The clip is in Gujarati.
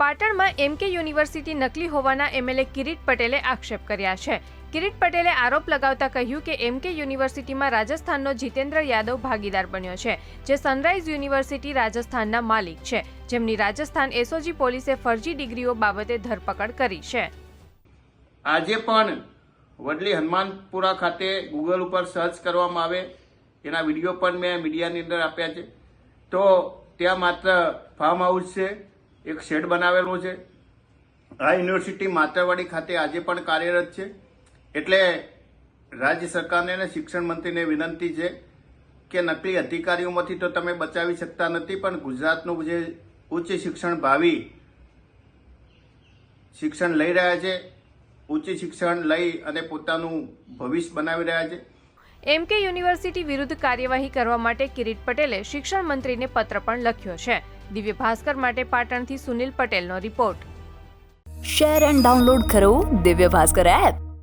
પાટણમાં એમકે યુનિવર્સિટી નકલી હોવાના એમએલએ કિરીટ પટેલે આક્ષેપ કર્યા છે. કિરીટ પટેલે આરોપ લગાવતા કહ્યું કે એમકે યુનિવર્સિટીમાં રાજસ્થાનનો જીતેન્દ્ર યાદવ ભાગીદાર બન્યો છે, જે સનરાઇઝ યુનિવર્સિટી રાજસ્થાનના માલિક છે. જેમની રાજસ્થાન એસઓજી પોલીસે ફરજી ડિગ્રીઓ બાબતે ધરપકડ કરી છે. આજે પણ વડલી હનુમાનપુરા ખાતે ગૂગલ ઉપર સર્ચ કરવામાં આવે, એના વીડિયો પણ મેં મીડિયાની અંદર આપ્યા છે. તો ત્યાં માત્ર ફાર્મ હાઉસ છે એક શેડ બનાવેલો છે. આ યુનિવર્સિટી માતરવાડી ખાતે આજે પણ કાર્યરત છે. એટલે રાજ્ય સરકારને અને શિક્ષણ મંત્રીને વિનંતી છે કે નકલી અધિકારીઓમાંથી તો તમે બચાવી શકતા નથી, પણ ગુજરાતનું જે ઉચ્ચ શિક્ષણ ભાવિ શિક્ષણ લઈ રહ્યા છે, ઉચ્ચ શિક્ષણ લઈ અને પોતાનું ભવિષ્ય બનાવી રહ્યા છે. એમકે યુનિવર્સિટી વિરુદ્ધ કાર્યવાહી કરવા માટે કિરીટ પટેલે શિક્ષણ મંત્રીને પત્ર પણ લખ્યો છે. દિવ્ય ભાસ્કર માટે પાટણથી સુનિલ પટેલનો રિપોર્ટ. શેર એન્ડ ડાઉનલોડ કરો દિવ્ય ભાસ્કર એપ.